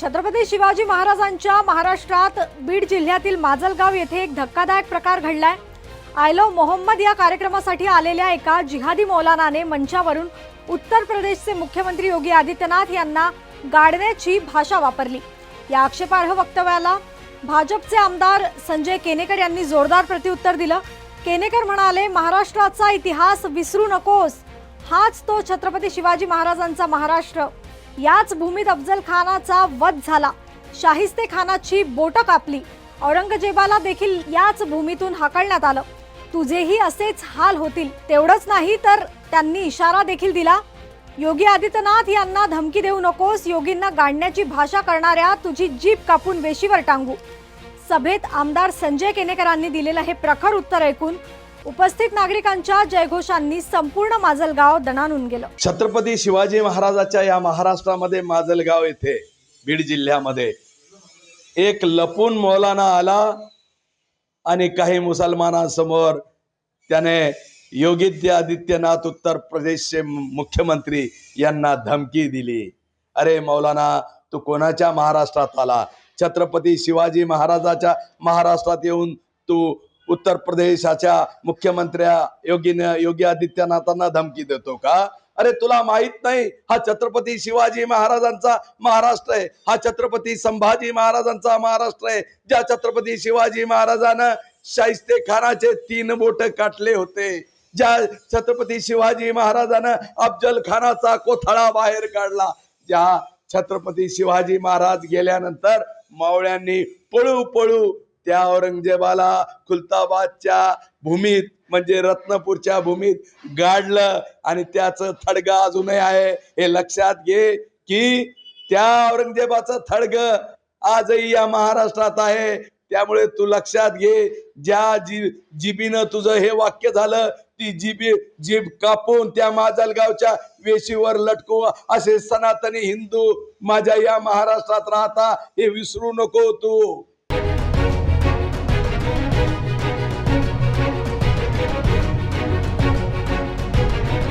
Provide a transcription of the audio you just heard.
छत्रपती शिवाजी महाराजांच्या महाराष्ट्रात बीड जिल्ह्यातील माजलगाव येथे एक धक्कादायक प्रकार घडलाय. आय लव्ह मोहम्मद या कार्यक्रमासाठी आलेल्या एका जिहादी मौलानाने मंचावरून उत्तर प्रदेशचे मुख्यमंत्री योगी आदित्यनाथ यांना गाडण्याची भाषा वापरली. या आक्षेपार्ह वक्तव्याला भाजपचे आमदार संजय केनेकर यांनी जोरदार प्रत्युत्तर दिलं. केनेकर म्हणाले महाराष्ट्राचा इतिहास विसरू नकोस. हाच तो छत्रपती शिवाजी महाराजांचा महाराष्ट्र. याच भूमीत अफजल खानाचा वध झाला. शाहिस्ते खानाची बोटं कापली. औरंगजेबाला देखील याच भूमीतून हाकलण्यात आलं. तुझेही असेच हाल होतील. तेवढंच नाही तर त्यांनी इशारा देखील दिला. योगी आदित्यनाथ यांना धमकी देऊ नकोस. योगींना गाडण्याची भाषा करणाऱ्या तुझी जीप कापून वेशीवर टांगू. सभेत आमदार संजय केनेकरांनी दिलेलं हे प्रखर उत्तर ऐकून उपस्थित नागरिकांच्या जयघोषांनी संपूर्ण माजलगाव दणानून गेलं. छत्रपती शिवाजी महाराजाच्या या महाराष्ट्रामध्ये माजलगाव येथे बीड जिल्ह्यामध्ये एक लपून मौलाना आला आणि काही मुसलमानांसमोर त्याने योगी आदित्यनाथ उत्तर प्रदेशचे मुख्यमंत्री यांना धमकी दिली. अरे मौलाना तू कोणाच्या महाराष्ट्रात आला? छत्रपती शिवाजी महाराजाच्या महाराष्ट्रात येऊन तू उत्तर प्रदेशाच्या मुख्यमंत्र्या योगी योगी आदित्यनाथांना धमकी देतो का? अरे तुला माहीत नाही हा छत्रपती शिवाजी महाराजांचा महाराष्ट्र आहे. हा छत्रपती संभाजी महाराजांचा महाराष्ट्र आहे. ज्या छत्रपती शिवाजी महाराजानं शाहिस्ते खानाचे तीन बोट काटले होते ज्या छत्रपती शिवाजी महाराजानं अफजल खानाचा कोथळा बाहेर काढला ज्या छत्रपती शिवाजी महाराज गेल्यानंतर मावळ्यांनी पळू पळू त्या औरंगजेबाला खुलताबादच्या भूमीत म्हणजे रत्नपूरच्या भूमीत गाडलं आणि त्याचं थडग अजूनही आहे. हे लक्षात घे की त्या औरंगजेबाचं थडग आजही या महाराष्ट्रात आहे. त्यामुळे तू लक्षात घे ज्या जी जिबीनं तुझं हे वाक्य झालं ती जिबी जीभ कापून त्या माजलगावच्या वेशीवर लटकू. असे सनातनी हिंदू माझ्या या महाराष्ट्रात राहता हे विसरू नको तू.